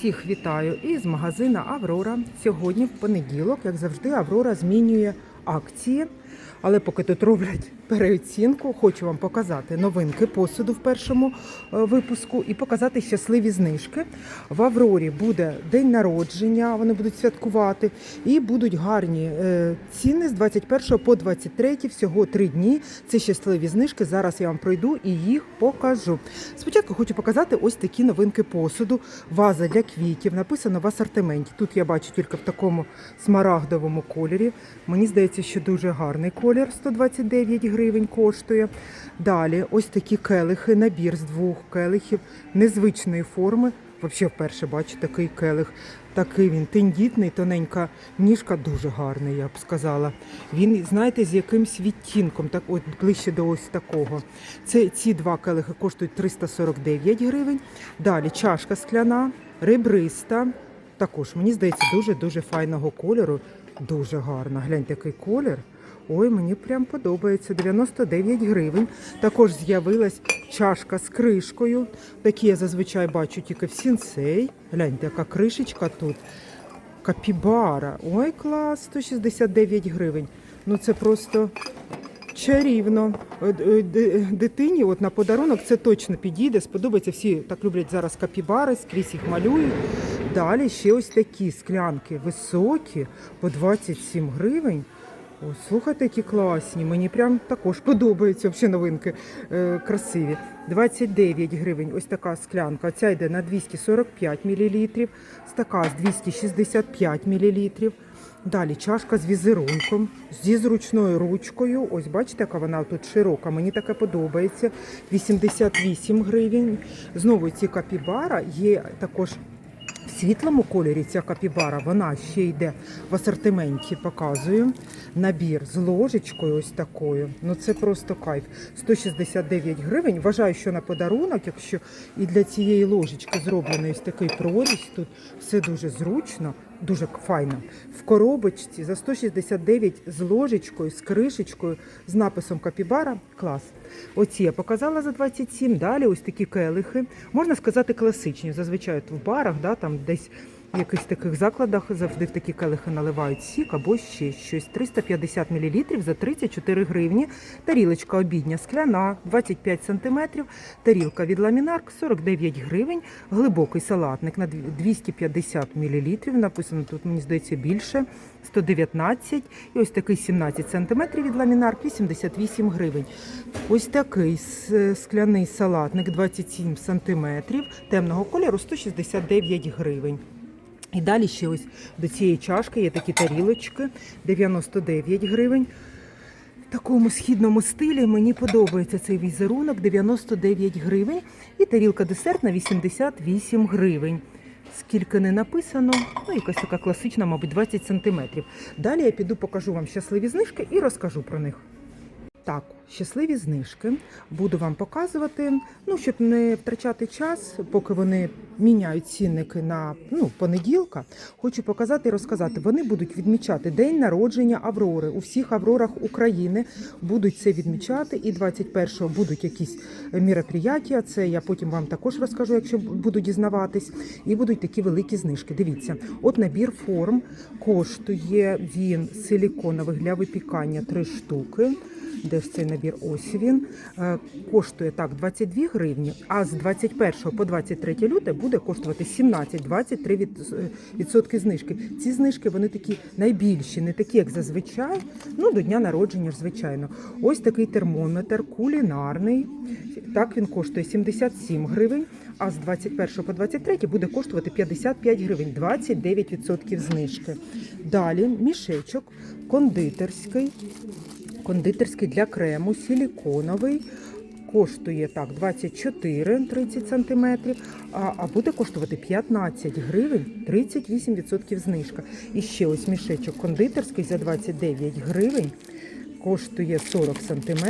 Всіх вітаю із магазина Аврора. Сьогодні, в понеділок, як завжди, Аврора змінює акції. Але поки тут роблять переоцінку, хочу вам показати новинки посуду в першому е, випуску і показати щасливі знижки. В Аврорі буде день народження, вони будуть святкувати, і будуть гарні е, ціни з 21 по 23, всього три дні. Це щасливі знижки. Зараз я вам пройду і їх покажу. Спочатку хочу показати ось такі новинки посуду. Ваза для квітів. Написано в асортименті. Тут я бачу тільки в такому смарагдовому кольорі. Мені здається, що дуже гарний колір 129 гривень коштує. Далі ось такі келихи, набір з двох келихів незвичної форми. Взагалі вперше бачу такий келих. Такий він тендітний, тоненька ніжка, дуже гарний, я б сказала. Він, знаєте, з якимсь відтінком, так от ближче до ось такого. Це ці два келихи коштують 349 гривень. Далі чашка скляна, ребриста. Також, мені здається, дуже-дуже файного кольору. Дуже гарна. Гляньте, який колір. Ой, мені прям подобається. 99 гривень. Також з'явилась чашка з кришкою. Такі я зазвичай бачу тільки в сінцей. Гляньте, яка кришечка тут. Капібара. Ой, клас, 169 гривень. Ну це просто чарівно. Е, е, ди- Дитині от на подарунок це точно підійде. Сподобається. Всі так люблять зараз капібари, скрізь їх малюють. Далі ще ось такі склянки високі по 27 гривень. О, слухайте, які класні. Мені прям також подобаються взагалі новинки е, красиві. 29 гривень. Ось така склянка. Ця йде на 245 мл, така з 265 мл. Далі чашка з візерунком, зі зручною ручкою. Ось бачите, яка вона тут широка. Мені таке подобається. 88 гривень. Знову ці капібара є також світлому кольорі ця капібара, вона ще йде в асортименті, показую. Набір з ложечкою ось такою. Ну це просто кайф. 169 гривень. Вважаю, що на подарунок, якщо і для цієї ложечки зроблений ось такий прорізь, тут все дуже зручно, дуже файно. В коробочці за 169 з ложечкою, з кришечкою, з написом капібара. Клас. Оці я показала за 27. Далі ось такі келихи. Можна сказати, класичні. Зазвичай в барах, да, там десь в якихось таких закладах завжди в такі келихи наливають сік або ще щось. 350 мл за 34 гривні. Тарілочка обідня скляна, 25 см. Тарілка від ламінарк 49 гривень. Глибокий салатник на 250 мл. Написано тут, мені здається, більше. 119 і ось такий 17 см від ламінарк 88 гривень. Ось такий скляний салатник 27 см темного кольору 169 гривень. І далі ще ось до цієї чашки є такі тарілочки 99 гривень. В такому східному стилі мені подобається цей візерунок 99 гривень і тарілка десертна 88 гривень. Скільки не написано, ну якась така класична, мабуть, 20 сантиметрів. Далі я піду покажу вам щасливі знижки і розкажу про них. Так, щасливі знижки. Буду вам показувати, ну, щоб не втрачати час, поки вони міняють цінники на ну, понеділка. Хочу показати і розказати. Вони будуть відмічати день народження Аврори. У всіх Аврорах України будуть це відмічати. І 21-го будуть якісь міроприяття. Це я потім вам також розкажу, якщо буду дізнаватись. І будуть такі великі знижки. Дивіться, от набір форм коштує він силіконових для випікання 3 штуки. Де ж цей набір? Ось він. Е, Коштує так 22 гривні, а з 21 по 23 люте буде коштувати 17-23 від, е, відсотки знижки. Ці знижки вони такі найбільші, не такі, як зазвичай. Ну, до дня народження звичайно. Ось такий термометр кулінарний. Так він коштує 77 гривень. А з 21 по 23 буде коштувати 55 гривень, 29% знижки. Далі мішечок кондитерський кондитерський для крему, силіконовий. Коштує так 24-30 см, а, а буде коштувати 15 гривень 38% знижка. І ще ось мішечок кондитерський за 29 гривень, коштує 40 см.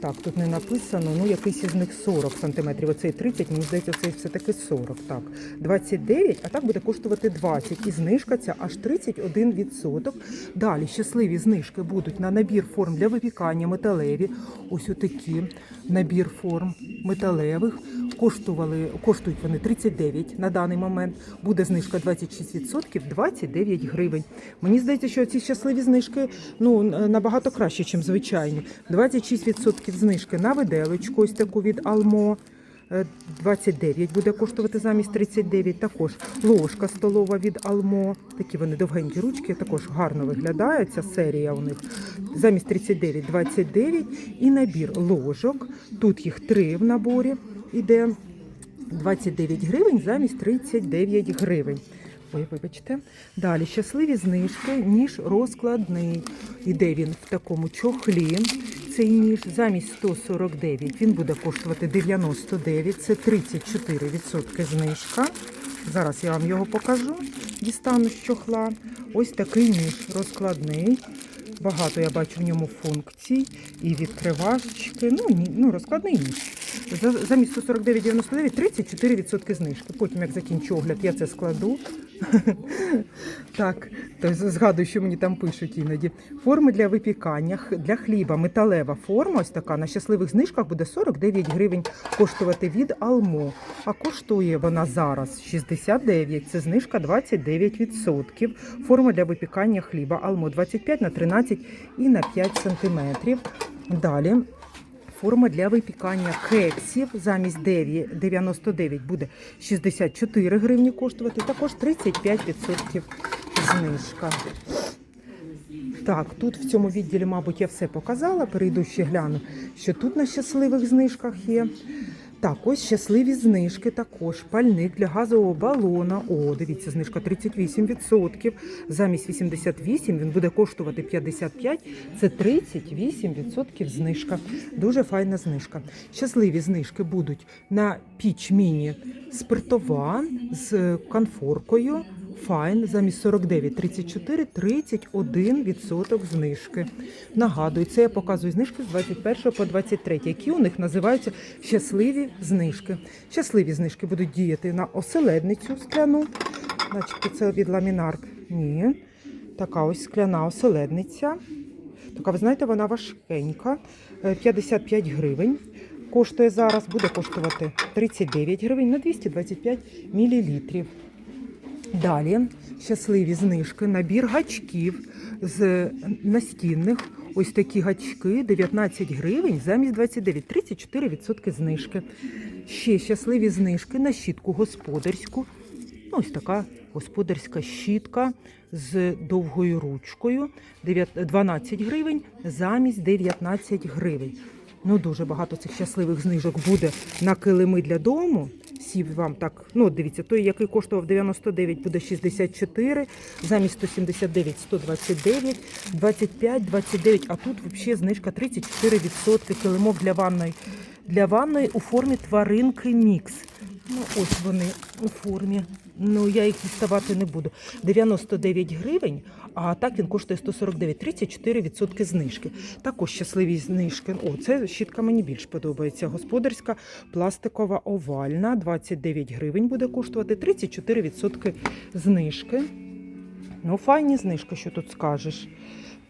Так, тут не написано, ну якийсь із них 40 см. Оцей 30, мені здається, це все-таки 40. Так, 29, а так буде коштувати 20. І знижка ця аж 31%. Далі щасливі знижки будуть на набір форм для випікання металеві. Ось отакі набір форм металевих. Коштували, коштують вони 39 на даний момент. Буде знижка 26%, 29 гривень. Мені здається, що ці щасливі знижки ну, набагато краще, ніж звичайні. 26% знижки на виделечку, ось таку від Алмо. Е, 29 буде коштувати замість 39. Також ложка столова від Алмо. Такі вони довгенькі ручки, також гарно виглядає ця серія у них. Замість 39 29 і набір ложок. Тут їх три в наборі іде 29 гривень замість 39 гривень. Ой, вибачте. Далі щасливі знижки, ніж розкладний. Іде він в такому чохлі. Цей ніж замість 149 він буде коштувати 99, це 34% знижка. Зараз я вам його покажу. Дістану з чохла. Ось такий ніж розкладний. Багато я бачу в ньому функцій і відкривачки. Ну, ні, ну розкладний ніж. За- Замість 149,99 34% знижки. Потім, як закінчу огляд, я це складу. Так, то згадую, що мені там пишуть іноді. Форми для випікання для хліба, металева форма, ось така на щасливих знижках буде 49 гривень коштувати від Алмо. А коштує вона зараз 69, це знижка 29%. Форма для випікання хліба Алмо 25 на 13 і на 5 сантиметрів. Далі Форма для випікання кексів замість 9 99 буде 64 гривні коштувати, також 35% знижка. Так, тут в цьому відділі, мабуть, я все показала. Перейду ще гляну, що тут на щасливих знижках є. Так, ось щасливі знижки також. Пальник для газового балона. О, дивіться, знижка 38%. Замість 88 він буде коштувати 55. Це 38% знижка. Дуже файна знижка. Щасливі знижки будуть на піч міні спиртова з конфоркою. Файн замість 49, 34, 31% знижки. Нагадую, це я показую знижки з 21 по 23, які у них називаються щасливі знижки. Щасливі знижки будуть діяти на оселедницю скляну, начебто це від ламінарк. Ні. Така ось скляна оселедниця. Така, ви знаєте, вона важкенька, Е, 55 гривень. Коштує зараз, буде коштувати 39 гривень на 225 мілілітрів. Далі щасливі знижки, набір гачків з настінних. Ось такі гачки 19 гривень замість 29, 34% знижки. Ще щасливі знижки на щітку господарську. Ну, ось така господарська щітка з довгою ручкою. 12 гривень замість 19 гривень. Ну, дуже багато цих щасливих знижок буде на килими для дому. Всі вам так, ну дивіться, той, який коштував 99, буде 64, замість 179 129, 25, 29, а тут взагалі знижка 34%, килимок для ванної. Для ванної у формі тваринки мікс. Ну, ось вони у формі. Ну, я їх діставати не буду. 99 гривень, а так він коштує 149, 34% знижки. Також щасливі знижки. О, це щітка мені більш подобається. Господарська, пластикова, овальна. 29 гривень буде коштувати, 34% знижки. Ну, файні знижки, що тут скажеш.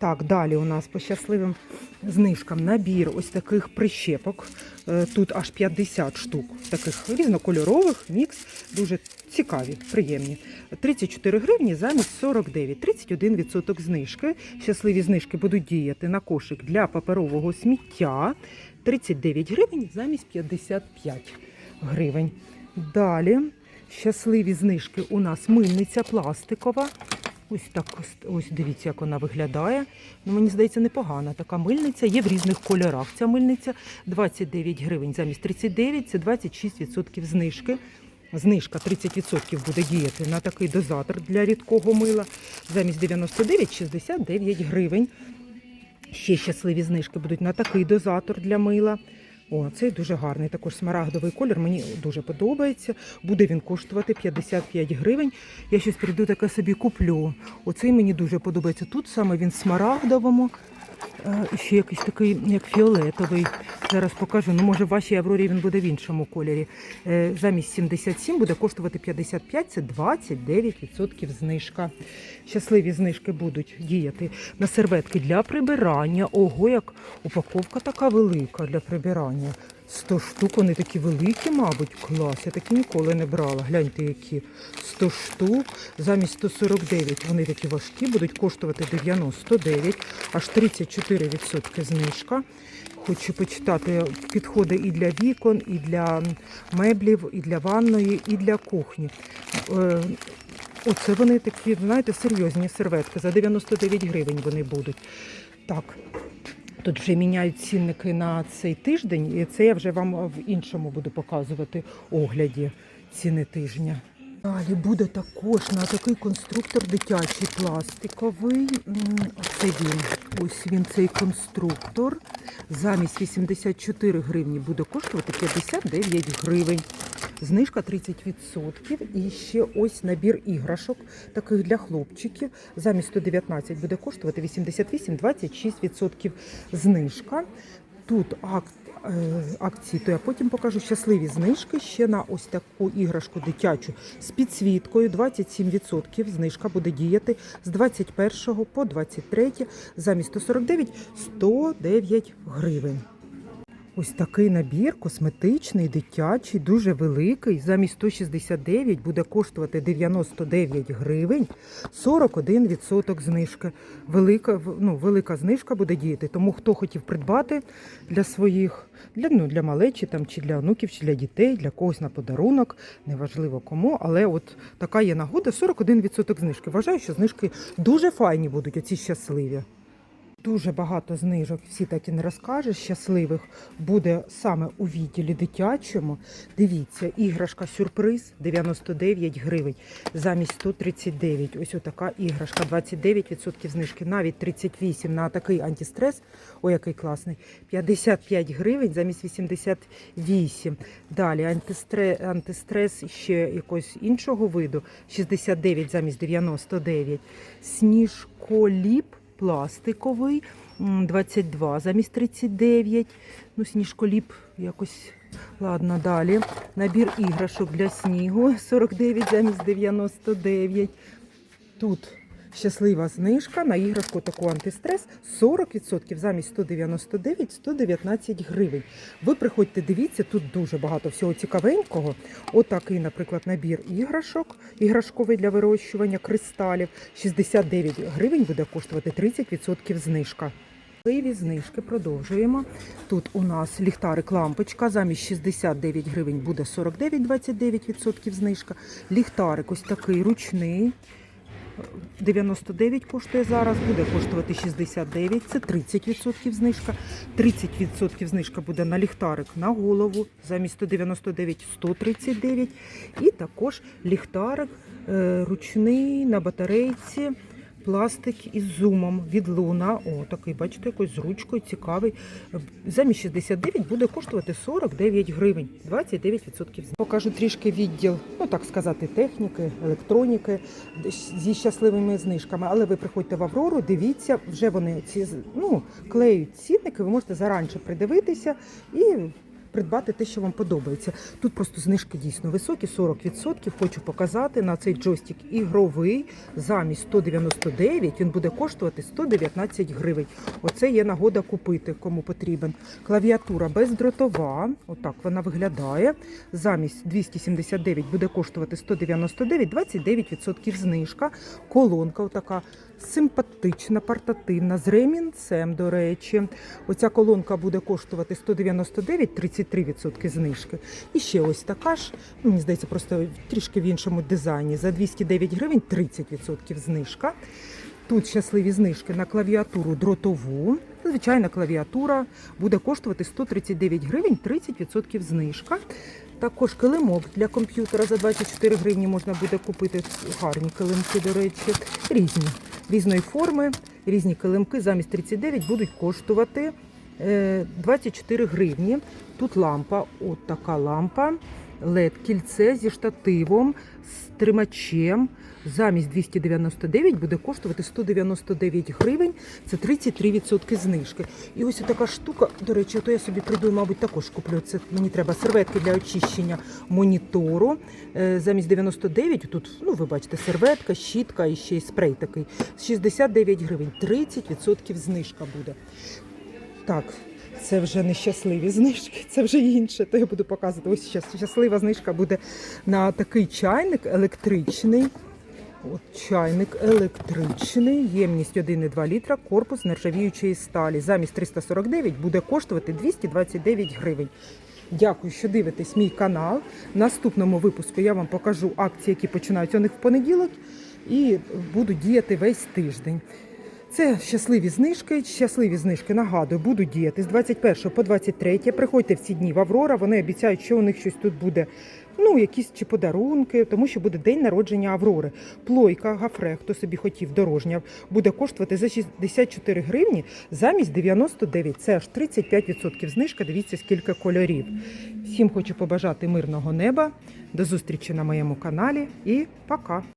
Так, далі у нас по щасливим знижкам набір ось таких прищепок. Е, Тут аж 50 штук, таких різнокольорових, мікс, дуже цікаві, приємні. 34 гривні замість 49, 31% знижки. Щасливі знижки будуть діяти на кошик для паперового сміття. 39 гривень замість 55 гривень. Далі щасливі знижки у нас мильниця пластикова. Ось так ось, дивіться, як вона виглядає. Ну, мені здається, непогана така мильниця. Є в різних кольорах. Ця мильниця 29 гривень замість 39, це 26% знижки. Знижка 30% буде діяти на такий дозатор для рідкого мила. Замість 99 69 гривень. Ще щасливі знижки будуть на такий дозатор для мила. О, цей дуже гарний, також смарагдовий колір. Мені дуже подобається. Буде він коштувати 55 гривень. Я щось прийду таке собі куплю. Оцей мені дуже подобається. Тут саме він смарагдовому. Е, Ще якийсь такий, як фіолетовий. Зараз покажу. Ну, може, в вашій Аврорі він буде в іншому кольорі. Е, Замість 77 буде коштувати 55, це 29% знижка. Щасливі знижки будуть діяти на серветки для прибирання. Ого, як упаковка така велика для прибирання. 100 штук, вони такі великі, мабуть, клас. Я такі ніколи не брала. Гляньте, які 100 штук. Замість 149 вони такі важкі, будуть коштувати 99, аж 34% знижка. Хочу почитати підходи і для вікон, і для меблів, і для ванної, і для кухні. Е, Оце вони такі, знаєте, серйозні серветки. За 99 гривень вони будуть. Так, Тут вже міняють цінники на цей тиждень, і це я вже вам в іншому буду показувати огляді ціни тижня. Далі буде також на такий конструктор дитячий пластиковий. Оце він. Ось він цей конструктор. Замість 84 гривні буде коштувати 59 гривень. Знижка 30%. І ще ось набір іграшок, таких для хлопчиків. Замість 119 буде коштувати 88, 26% знижка. Тут акт, е, акції, то я потім покажу щасливі знижки ще на ось таку іграшку дитячу з підсвіткою. 27% знижка буде діяти з 21 по 23, замість 149 109 гривень. Ось такий набір косметичний, дитячий, дуже великий. Замість 169 буде коштувати 99 гривень, 41% знижки. Велика, ну, велика знижка буде діяти. Тому хто хотів придбати для своїх, для, ну, для малечі там, чи для онуків, чи для дітей, для когось на подарунок, неважливо кому, але от така є нагода, 41% знижки. Вважаю, що знижки дуже файні будуть, оці щасливі. Дуже багато знижок, всі так і не розкажеш. Щасливих буде саме у відділі дитячому. Дивіться, іграшка сюрприз 99 гривень замість 139. Ось отака іграшка, 29% знижки, навіть 38 на такий антистрес. Ой, який класний. 55 гривень замість 88. Далі антистрес, антистрес ще якогось іншого виду. 69 замість 99. Сніжколіп пластиковий, 22 замість 39. Ну, сніжколіп якось. Ладно, далі. Набір іграшок для снігу 49 замість 99. Тут щаслива знижка на іграшку таку антистрес 40% замість 199 119 гривень. Ви приходьте, дивіться, тут дуже багато всього цікавенького. Отакий, наприклад, набір іграшок, іграшковий для вирощування кристалів. 69 гривень буде коштувати 30% знижка. Важливі знижки продовжуємо. Тут у нас ліхтарик лампочка замість 69 гривень буде 49, 29% знижка. Ліхтарик ось такий ручний. 99 коштує зараз, буде коштувати 69, це 30% знижка. 30% знижка буде на ліхтарик на голову, замість 199 139. І також ліхтарик е, ручний на батарейці. Пластик із зумом від Луна. О, такий, бачите, якось з ручкою цікавий. Замість 69 буде коштувати 49 гривень, 29%. Покажу трішки відділ, ну так сказати, техніки, електроніки зі щасливими знижками. Але ви приходьте в Аврору, дивіться, вже вони ці ну, клеють цінники, ви можете заранше придивитися і придбати те, що вам подобається. Тут просто знижки дійсно високі, 40%. Хочу показати на цей джойстик ігровий замість 199 він буде коштувати 119 гривень. Оце є нагода купити, кому потрібен. Клавіатура бездротова, отак вона виглядає. Замість 279 буде коштувати 199, 29% знижка. Колонка отака симпатична, портативна, з ремінцем, до речі. Оця колонка буде коштувати 199, 33% знижки. І ще ось така ж, ну, мені здається, просто трішки в іншому дизайні. За 209 гривень 30% знижка. Тут щасливі знижки на клавіатуру дротову. Звичайна клавіатура буде коштувати 139 гривень, 30% знижка. Також килимок для комп'ютера за 24 гривні можна буде купити. Гарні килимки, до речі, різні. Різної форми, різні килимки замість 39 будуть коштувати 24 гривні. Тут лампа, от така лампа, led кільце зі штативом, з тримачем. Замість 299 буде коштувати 199 гривень. Це 33% знижки. І ось така штука, до речі, то я собі прийду, мабуть, також куплю. Це мені треба серветки для очищення монітору. Е, Замість 99 тут, ну ви бачите, серветка, щітка і ще й спрей такий. 69 гривень, 30% знижка буде. Так, Це вже не щасливі знижки, це вже інше. То я буду показувати. Ось щас- щаслива знижка буде на такий чайник електричний. От чайник електричний, ємність 1,2 літра, корпус нержавіючої сталі. Замість 349 буде коштувати 229 гривень. Дякую, що дивитесь мій канал. В наступному випуску я вам покажу акції, які починаються у них в понеділок, і будуть діяти весь тиждень. Це щасливі знижки. Щасливі знижки, нагадую, будуть діяти з 21 по 23. Приходьте в ці дні в Аврора. Вони обіцяють, що у них щось тут буде. Ну, якісь чи подарунки, тому що буде день народження Аврори. Плойка, гафре, хто собі хотів дорожня, буде коштувати за 64 гривні замість 99. Це аж 35% знижка. Дивіться, скільки кольорів. Всім хочу побажати мирного неба. До зустрічі на моєму каналі і пока.